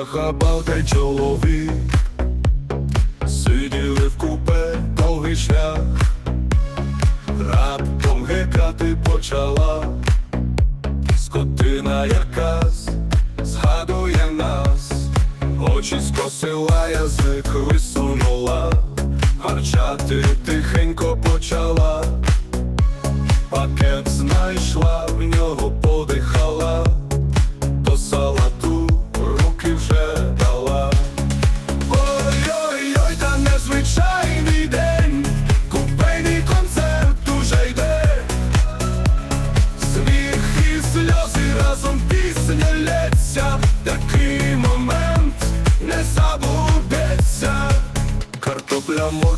похабав та чоловік, сиділи в купе довгий шлях, раптом гекати почала, скотина якась згадує нас, очі скосила, язик висунула, гарчати тихенько почала. Пакет знайшла,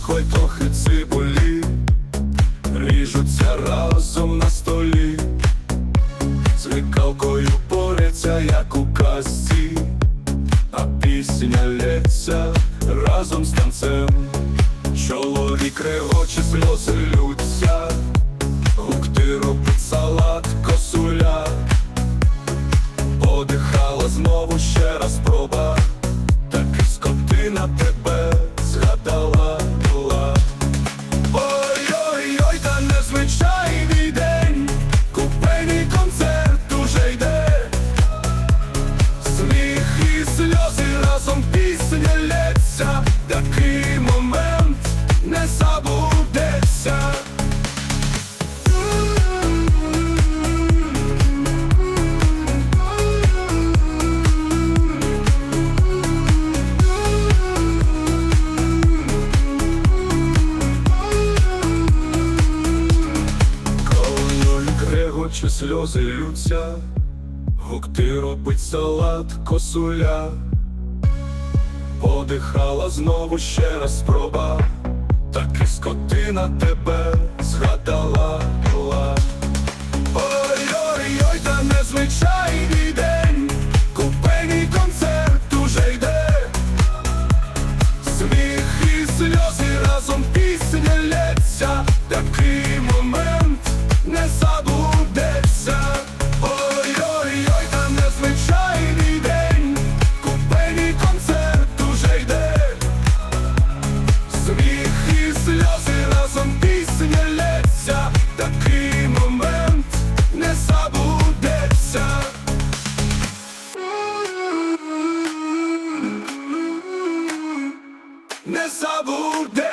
Й трохи цибулі ріжуться разом на столі, звикалкою поряться, як у казці, а пісня лється разом з танцем. Чоловік регоче, сльози лються, гукти робить салат, косуля, подихала знову ще раз проба, таки скотина тебе крегоче, сльози лються, гукти робить салат, косуля, подихала знову ще раз спроба, так і скотина тебе згадала. ne de